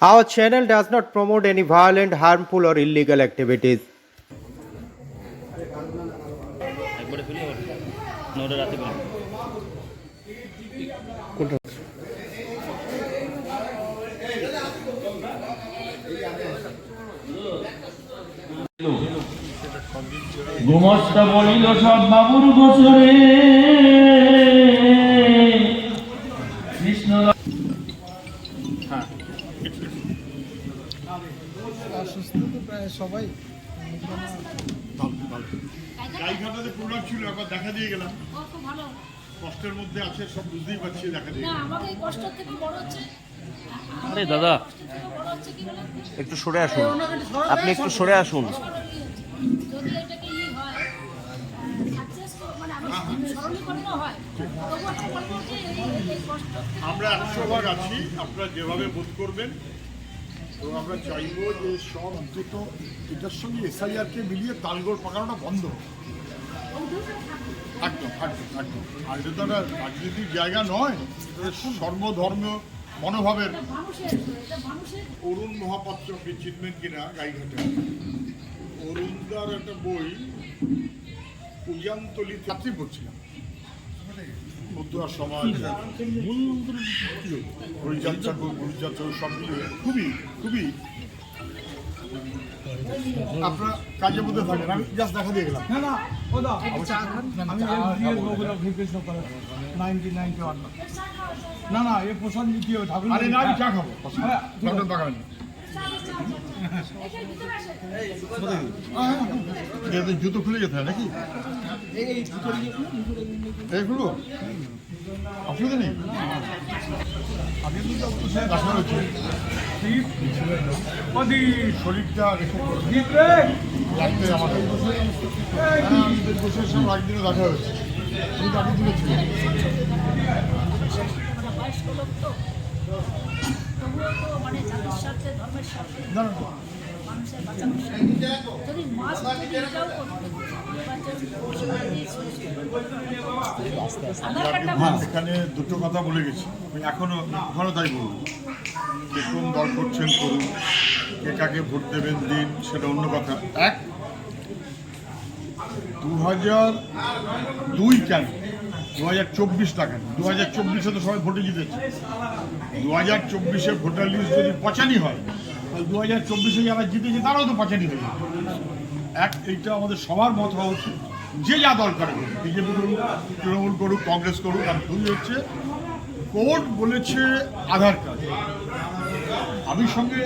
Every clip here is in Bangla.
Our channel does not promote any violent, harmful, or illegal activities. গুমস্তা বলিল সব বাবুর গোসরে সবাই। গাইঘাটাতে প্রোগ্রাম ছিল একবার দেখা দিয়ে গেলাম। কষ্টের মধ্যে আছে সব বুঝতেই পারছি দেখা দিয়ে না আমাকে এই কষ্ট থেকে বড় হচ্ছে আরে দাদা একটু সরে আসুন। আপনি একটু সরে আসুন। হয় মানে হয় তবু আমি বলব যে এই- এই কষ্ট থেকে আমরা একশো ভাগ আছি আপনারা যেভাবে বোধ করবেন এবং আমরা চাইব যে সব অন্তত এটার সঙ্গে এসআইআরকে মিলিয়ে তালগোল পাকানোটা বন্ধ একদম একদম একদম। আর এটা তো রাজনীতির জায়গা নয় সর্বধর্ম মনোভাবের অরুণ মহাপাত্র আপনি চিনবেন কিনা গাইঘাটে। অরুণদার একটা বই, উজানতলি ছাত্রী পড়ছিলাম। মধ্যুয়া সমাজ হরিযাত্রা হরিযাত্রা সব মিলিয়ে খুবই খুবই আপনার কাজের মধ্যে থাকেন আমি জাস্ট দেখা দিয়ে গেলাম। না না করে নাইনটি নাইনটি ওয়ান। না না এ প্রশান্ত দ্বিতীয় ঠাকুর। আরে না আমি চা খাব। হ্যাঁ, লন্ডন বাগানে জুতো খুলে যেতে হয় নাকি এইগুলো অসুবিধা নেই? আগে কিন্তু আপনার দেখা হয়েছে। শরীরটা লাগতে আমাদের একদিনও দেখা হয়েছে। আমি তাকে তুলেছি মানে বয়স্ক লোক তো তবুও তো মানে জাতির স্বার্থে ধর্মের স্বার্থে না না না। মানুষের বাঁচানোর স্বার্থে যদি মাস্ক যদি এটাও করতে আধার কার্ডটা হ্যাঁ, এখানে দুটো কথা বলে গেছি। আমি এখনও এখনও তাই বলব। কে কোন দল করছেন করুন কে কাকে ভোট দেবেন দিন সেটা অন্য কথা। এক দু হাজার দুই কেন? দু হাজার চব্বিশ টাকা দু হাজার চব্বিশে তো সবাই ভোটে জিতেছে। দু হাজার চব্বিশে ভোটার লিস্ট যদি পচানি হয় তাহলে দু হাজার চব্বিশে যারা জিতেছে তারাও তো পচানি হয়ে যাবে। এক, এইটা আমাদের সবার মত হওয়া উচিত যে যা দল করে বিজেপি করুক, তৃণমূল করুক, কংগ্রেস করুক, আর দুই হচ্ছে, কোর্ট বলেছে আধার কার্ড। আমি সঙ্গে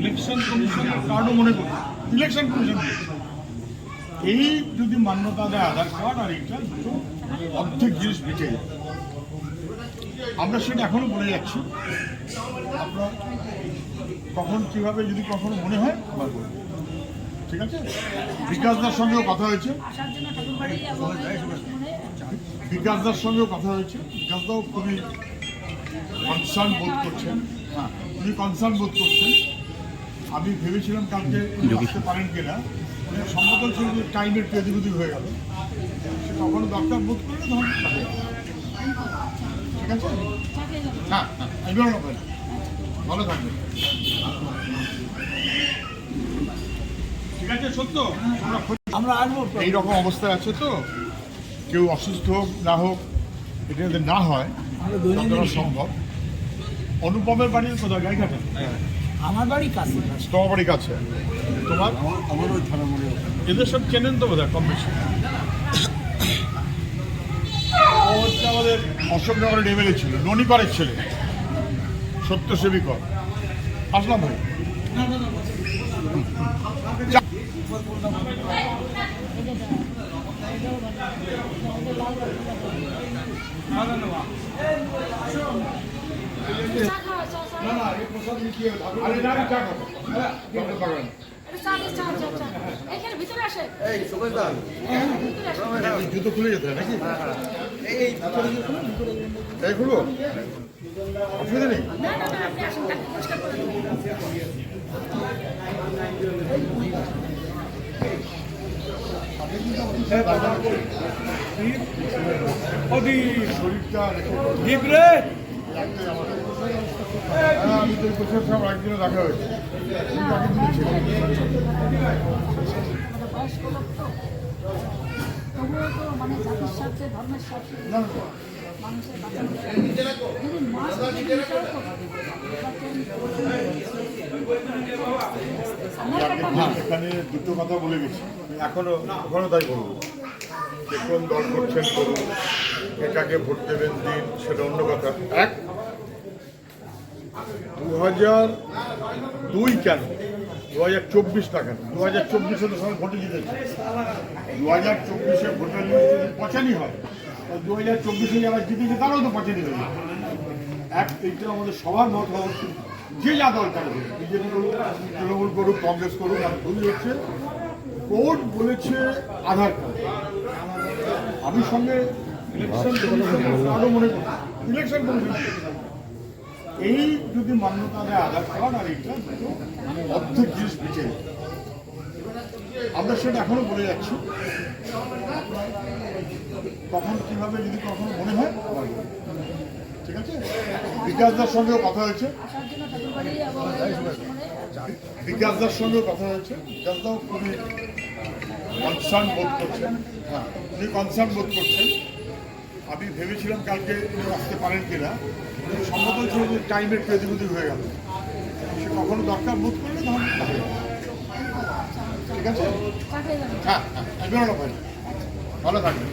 ইলেকশন কমিশনের কার্ডও মনে করি। ইলেকশন কমিশন এই যদি মান্যতা দেয় আধার কার্ড, আর এইটা দুটো অর্ধেক জিনিস বেঁচে যায়। আমরা সেটা এখনও বলে যাচ্ছি। আমরা কখন, কীভাবে, যদি কখনো মনে হয়, আবার বলব ঠিক আছে? বিকাশদার সঙ্গেও কথা হয়েছে। বিকাশদার সঙ্গেও কথা হয়েছে। বিকাশদাও খুবই কনসার্ন বোধ করছেন। হ্যাঁ উনি কনসার্ন বোধ করছেন। আমি ভেবেছিলাম কালকে উনি আসতে পারেন কিনা। উনি সম্মত ছিল যে টাইমের পেদিগুদি হয়ে গেল। সে কখনো দরকার বোধ করলে তখন ঠিক আছে? হ্যাঁ হ্যাঁ ভালো থাকবেন। আমরা আসব। তো। এই রকম অবস্থায় আছে তো। কেউ অসুস্থ হোক না হোক এটা যাতে না হয় যতটা সম্ভব। অনুপমের বাড়ির কোথায়? গাইঘাটে? আমার বাড়ি কাছে। তোমার বাড়ি কাছে? তোমার? আমার ওই থানা মনে এদের সব চেনেন তো বোধ হয় কম বেশি। আমাদের অশোকনগরের এমএলএ ছিল ননিকরের ছেলে। সত্যসেবী কর। আসলাম ভাই। জুতো খুলে যেতে নাকি এই খুলবো অসুবিধা নেই না না না আপনি আসেন তাকে পরিষ্কার করে দেবো ওদি শরীরটা রেখে ভিতরে লাগতে আমাদের হ্যাঁ, আমি তো কোচের সব একদিনে দেখা। হয়েছে না বয়স্ক লোক তো তবুও তো মানে জাতির স্বার্থে ধর্মের স্বার্থে না, না, মানুষের বাঁচানো যদি মাস্ক বিষয় তো আমার একটা আমি এখানে দুটো কথা বলে গেছি। আমি এখনও এখনও তাই বলব। যে কোন দল করছেন করুন। এটাকে ভোট দেবেন দিন, সেটা অন্য কথা। এক দু হাজার দুই কেন? দু হাজার চব্বিশ কেন? দু হাজার চব্বিশে তো সবাই ভোটে জিতেছে। দু হাজার চব্বিশে ভোটার লিস্ট যদি পচানি হয় দু হাজার চব্বিশে যারা জিতেছে, তারাও তো পচানি হয়ে এক, এইটা আমাদের সবার মত হওয়া উচিত যে যা দল করে বিজেপি করুক, তৃণমূল করুক, কংগ্রেস করুক আর ভুল হচ্ছে। কোর্ট বলেছে আধার কার্ড। আমি সঙ্গে ইলেকশন আরও মনে করি। ইলেকশন কমিশন এই যদি মান্যতা দেয় আধার কার্ড আর এইটা দুটো অর্ধেক জিনিস বেঁচে যাবে। আমরা সেটা এখনও বলে যাচ্ছি। কখন কীভাবে, যদি কখনো মনে হয়। ঠিক আছে? বিকাশদার সঙ্গেও কথা হয়েছে। বিকাশদার সঙ্গেও কথা হয়েছে। বিকাশদাও খুবই কনসার্ন বোধ করছেন। হ্যাঁ উনি কনসার্ন বোধ করছেন। আমি ভেবেছিলাম কালকে উনি আসতে পারেন কিনা। সম্মত হয়েছিল যে টাইমের একটু হয়ে গেল। সে কখনো দরকার বোধ করলে তখন। ঠিক আছে? হ্যাঁ হ্যাঁ একদম ভাই ভালো থাকবেন।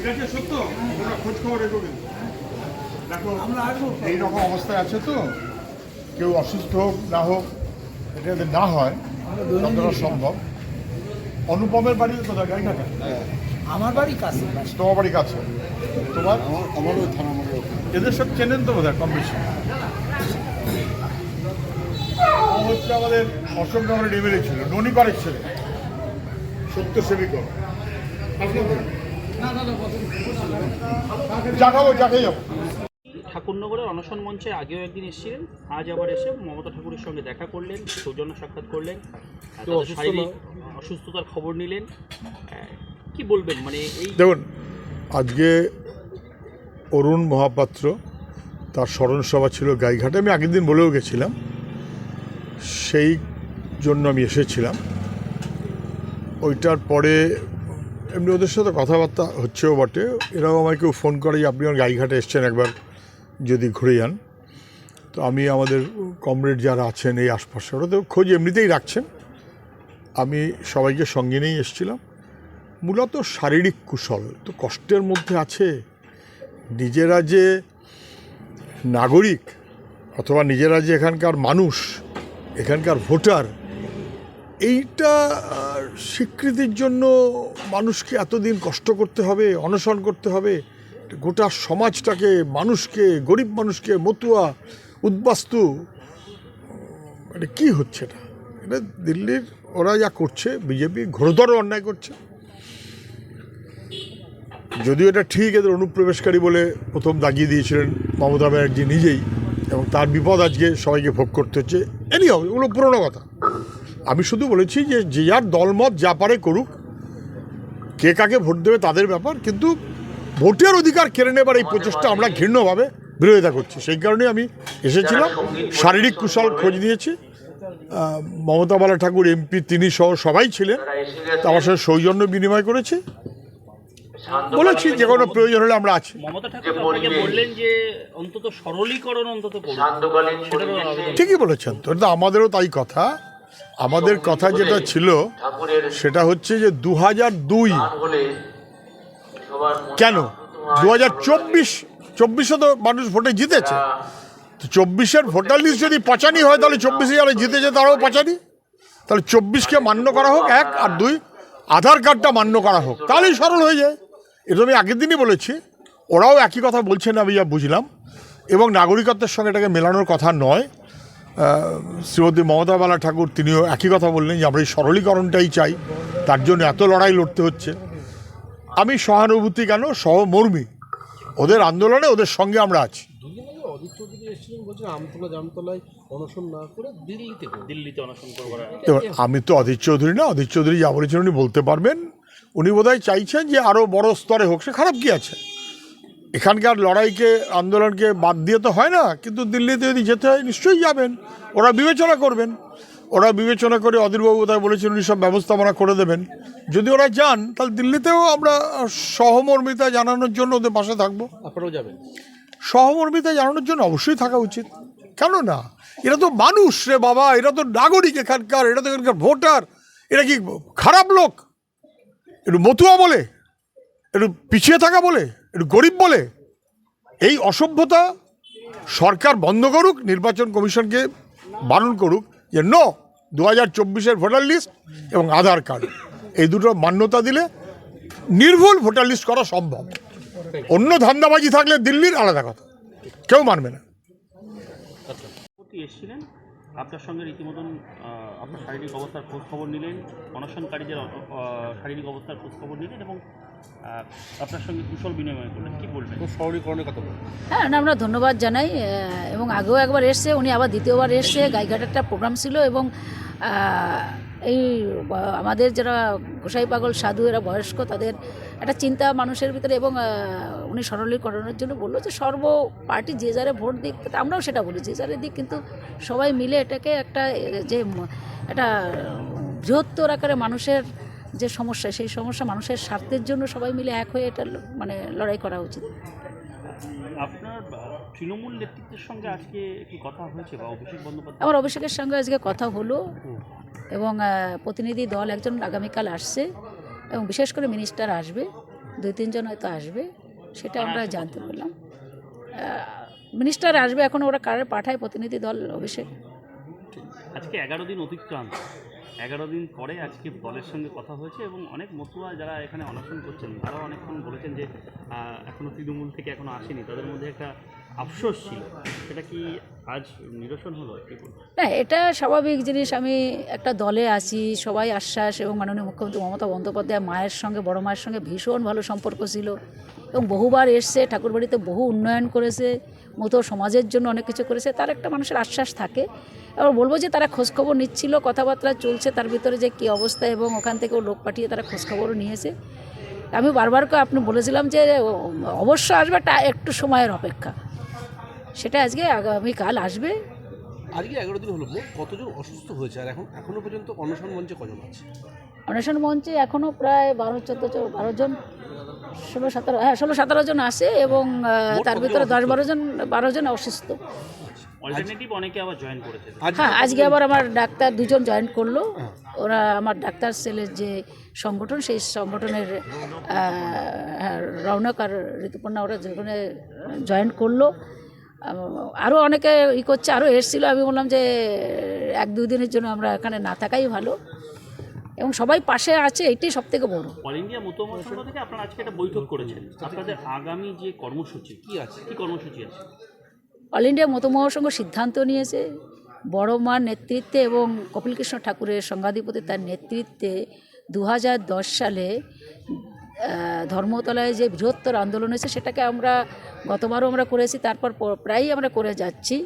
ঠিক আছে সত্য? তোমরা খোঁজ খবর রেখো কিন্তু। দেখো আমরা এইরকম অবস্থায় আছে তো? কেউ অসুস্থ হোক না হোক এটা যাতে না হয় যতটা সম্ভব। অনুপমের বাড়ি কোথায় গাড়িঘাটা আমার বাড়ি কাছে। তোমার বাড়ি কাছে? তোমার? আমার ওই থানা এদের সব চেনেন তো বোধহয় কম বেশি। হচ্ছে আমাদের অশোকনগরের এমএলএ ছিল ননি করের ছেলে। সত্য সেবিকর জাগাবো জাগাই যাব। ঠাকুরনগরের অনশন মঞ্চে আগেও একদিন এসেছিলেন আজ আবার এসে মমতা ঠাকুরের সঙ্গে দেখা করলেন সৌজন্য সাক্ষাৎ করলেন শারীরিক অসুস্থতার খবর নিলেন। কি বলবেন মানে এই দেখুন আজকে অরুণ মহাপাত্র তার স্মরণ সভা ছিল গাইঘাটে আমি আগের দিন বলেও গেছিলাম সেই জন্য আমি এসেছিলাম। ওইটার পরে এমনি ওদের সাথে কথাবার্তা হচ্ছেও বটে। এরাও আমাকে ফোন করে আপনি আমার গাইঘাটে এসছেন একবার যদি ঘুরে যান। তো আমি আমাদের কমরেড যারা আছেন এই আশপাশে ওরা তো খোঁজ এমনিতেই রাখছেন। আমি সবাইকে সঙ্গে নিয়েই এসেছিলাম। মূলত শারীরিক কুশল তো কষ্টের মধ্যে আছে। নিজেরা যে নাগরিক অথবা নিজেরা যে এখানকার মানুষ, এখানকার ভোটার, এইটা স্বীকৃতির জন্য মানুষকে এতদিন কষ্ট করতে হবে, অনশন করতে হবে। গোটা সমাজটাকে, মানুষকে, গরিব মানুষকে মতুয়া, উদ্বাস্তু মানে কী হচ্ছে এটা? এটা দিল্লির, ওরা যা করছে, বিজেপি ঘোরতর অন্যায় করছে। যদিও এটা ঠিক, এদের অনুপ্রবেশকারী বলে প্রথম দাগিয়ে দিয়েছিলেন মমতা ব্যানার্জি নিজেই, এবং তার বিপদ আজকে সবাইকে ভোগ করতে হচ্ছে। এনি হবে ওগুলো পুরোনো কথা। আমি শুধু বলেছি যে যে যার দলমত যা পারে করুক কে কাকে ভোট দেবে তাদের ব্যাপার কিন্তু ভোটের অধিকার কেড়ে নেবার এই প্রচেষ্টা আমরা ঘৃণ্যভাবে বিরোধিতা করছি। সেই কারণে আমি এসেছিলাম শারীরিক কুশল খোঁজ নিয়েছি। মমতা বালা ঠাকুর এমপি তিনি সহ সবাই ছিলেন। তা আমার সাথে সৌজন্য বিনিময় করেছি। বলেছি যে কোনো প্রয়োজন হলে আমরা আছি। মমতা ঠাকুর আপনাকে বললেন যে অন্তত সরলীকরণ অন্তত করুন সেটারও আবেদন ঠিকই বলেছেন তো এটা তো আমাদেরও তাই কথা। আমাদের কথা যেটা ছিল সেটা হচ্ছে যে দু হাজার দুই কেন? দু হাজার চব্বিশ চব্বিশে তো মানুষ ভোটে জিতেছে। তো চব্বিশের ভোটার লিস্ট যদি পচানি হয় তাহলে চব্বিশে যারা জিতেছে তারাও পচানি। তাহলে চব্বিশকে মান্য করা হোক এক আর দুই। আধার কার্ডটা মান্য করা হোক। তাহলেই সরল হয়ে যায়। এটা আমি আগের দিনই বলেছি। ওরাও একই কথা বলছেন আমি যা বুঝলাম। এবং নাগরিকত্বের সঙ্গে এটাকে মেলানোর কথা নয়। শ্রীমতী মমতা বালা ঠাকুর তিনিও একই কথা বললেন যে আমরা এই সরলীকরণটাই চাই তার জন্য এত লড়াই লড়তে হচ্ছে। আমি সহানুভূতি কেন? সহমর্মী। ওদের আন্দোলনে ওদের সঙ্গে আমরা আছি। দুদিন আগে অদিত চৌধুরী এসেছিলেন বলছেন আমতলা জামতলায় অনশন না করে দিল্লিতে করবেন। দিল্লিতে অনশন করার এবার আমি তো অধীর চৌধুরী না অধীর চৌধুরী যা বলেছেন উনি বলতে পারবেন। উনি বোধহয় চাইছেন যে আরও বড় স্তরে হোক সে খারাপ কি আছে? এখানকার লড়াইকে আন্দোলনকে বাদ দিয়ে তো হয় না কিন্তু দিল্লিতে যদি যেতে হয় নিশ্চয়ই যাবেন। ওরা বিবেচনা করবেন। ওরা বিবেচনা করে অধীরবাবু তাই বলেছেন উনি সব ব্যবস্থাপনা করে দেবেন। যদি ওরা যান তাহলে দিল্লিতেও আমরা সহমর্মিতা জানানোর জন্য ওদের পাশে থাকব। আপনারাও যাবেন? সহমর্মিতা জানানোর জন্য অবশ্যই থাকা উচিত। কেন না? এরা তো মানুষ রে বাবা এরা তো নাগরিক এখানকার এরা তো এখানকার ভোটার। এরা কি খারাপ লোক? একটু মতুয়া বলে একটু পিছিয়ে থাকা বলে? গরিব বলে, এই অসভ্যতা সরকার বন্ধ করুক, নির্বাচন কমিশনকে বারণ করুক যে, নো দু হাজার চব্বিশের ভোটার লিস্ট এবং আধার কার্ড। এই দুটো মান্যতা দিলে নির্ভুল ভোটার লিস্ট করা সম্ভব। অন্য ধান্দাবাজি থাকলে দিল্লির আলাদা কথা। কেউ মানবে না। এসেছিলেন আপনার সঙ্গে রীতিমতন আপনার শারীরিক অবস্থার খোঁজ খবর নিলেন অনশনকারীদের শারীরিক অবস্থার খোঁজ খবর নিলেন এবং আপনার সঙ্গে কুশল বিনিময় করলেন। কি বলবেন? শহরীকরণের কথা বলুন হ্যাঁ না, আমরা ধন্যবাদ জানাই এবং আগেও একবার এসছে উনি আবার দ্বিতীয়বার এসছে গাইঘাট একটা প্রোগ্রাম ছিল এবং এই আমাদের যারা গোসাই পাগল সাধু এরা বয়স্ক তাদের একটা চিন্তা মানুষের ভিতরে এবং উনি সরলীকরণের জন্য বলল যে সর্ব পার্টি যে যারে ভোট দিক আমরাও সেটা বলি যে যারে দিক কিন্তু সবাই মিলে এটাকে একটা যে একটা বৃহত্তর আকারে মানুষের যে সমস্যা সেই সমস্যা মানুষের স্বার্থের জন্য সবাই মিলে এক হয়ে এটা মানে লড়াই করা উচিত। আপনার তৃণমূল নেতৃত্বের সঙ্গে আজকে কি কথা হয়েছে বা অভিষেক বন্দ্যোপাধ্যায়? আমার অভিষেকের সঙ্গে আজকে কথা হলো এবং প্রতিনিধি দল একজন আগামীকাল আসছে। এবং বিশেষ করে মিনিস্টার আসবে দুই তিনজন হয়তো আসবে সেটা আমরা জানতে পারলাম। মিনিস্টার আসবে এখন ওরা কারে পাঠায়? প্রতিনিধি দল অভিষেক। আজকে এগারো দিন অতিক্রান্ত। এগারো দিন পরে আজকে দলের সঙ্গে কথা হয়েছে এবং অনেক মতুয়া যারা এখানে অনশন করছেন তারাও অনেকক্ষণ বলেছেন যে আহ, এখনও তৃণমূল থেকে এখনও আসেনি। তাদের মধ্যে একটা আফসোস ছিল। সেটা কি আজ নিরসন হলো না, এটা স্বাভাবিক জিনিস। আমি একটা দলে আছি, সবাই আশ্বাস এবং মাননীয় মুখ্যমন্ত্রী মমতা বন্দ্যোপাধ্যায় মায়ের সঙ্গে, বড় মায়ের সঙ্গে ভীষণ ভালো সম্পর্ক ছিল এবং বহুবার এসছে ঠাকুরবাড়িতে বহু উন্নয়ন করেছে, মতো সমাজের জন্য অনেক কিছু করেছে, তার একটা মানুষের আশ্বাস থাকে। এবার বলব যে তারা খোঁজখবর নিচ্ছিল, কথাবার্তা চলছে, তার ভিতরে যে কী অবস্থা এবং ওখান থেকেও লোক পাঠিয়ে তারা খোঁজখবরও নিয়েছে। আমি বারবার আপনি বলেছিলাম যে, অবশ্য আসবে একটু সময়ের অপেক্ষা। সেটা আজকে আগামীকাল আসবে। আজকে এগারো দিন হলো মোট কতজন অসুস্থ হয়েছে? আর এখন এখনও পর্যন্ত অনশন মঞ্চে কজন আছে? অনশন মঞ্চে এখনও প্রায় বারো চোদ্দ বারো জন ষোলো সতেরো হ্যাঁ ষোলো সতেরো জন আছে এবং তার ভিতরে দশ বারো জন বারো জন অসুস্থ। অল্টারনেটিভ অনেকে আবার জয়েন করেছে। হ্যাঁ আজকে আবার আমার ডাক্তার দুজন জয়েন করল। ওরা আমার ডাক্তার সেলের যে সংগঠন সেই সংগঠনের হ্যাঁ, রৌনক আর ঋতুপর্ণা ওরা যেখানে জয়েন করল। আরও অনেকে ই করছে আরও এসেছিল। আমি বললাম যে এক দুই দিনের জন্য আমরা এখানে না থাকাই ভালো। এবং সবাই পাশে আছে এইটাই সব থেকে বড়। অল ইন্ডিয়া সংঘ থেকে আপনারা আজকে একটা বৈঠক করেছেন। আপনাদের আগামী যে কর্মসূচি কি আছে? কি কর্মসূচি আছে? অল ইন্ডিয়া মতো মহাসংঘ সিদ্ধান্ত নিয়েছে বড় মার নেতৃত্বে এবং কপিলকৃষ্ণ ঠাকুরের সংঘাধিপতি তার নেতৃত্বে দু হাজার দশ সালে ধর্মতলায় যে বৃহত্তর আন্দোলন হয়েছে সেটাকে আমরা গতবারও আমরা করেছি তারপর প্রায়ই আমরা করে যাচ্ছি।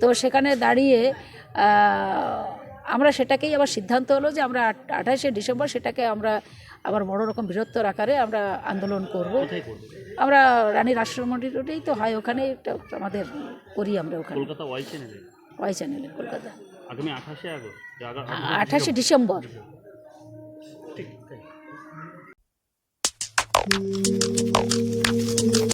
তো সেখানে দাঁড়িয়ে আমরা সেটাকেই আবার সিদ্ধান্ত হলো যে আমরা আঠাশে ডিসেম্বর সেটাকে আমরা আবার বড় রকম বৃহত্তর আকারে আমরা আন্দোলন করব। আমরা রানী রাষ্ট্রমন্ডি রোডেই তো হয় ওখানে একটা আমাদের করি আমরা ওখানে। কলকাতা ওয়াই চ্যানেলে? ওয়াই চ্যানেলে কলকাতা। আগামী আঠাশে আগস্ট? আঠাশে ডিসেম্বর। ঠিক। Oh.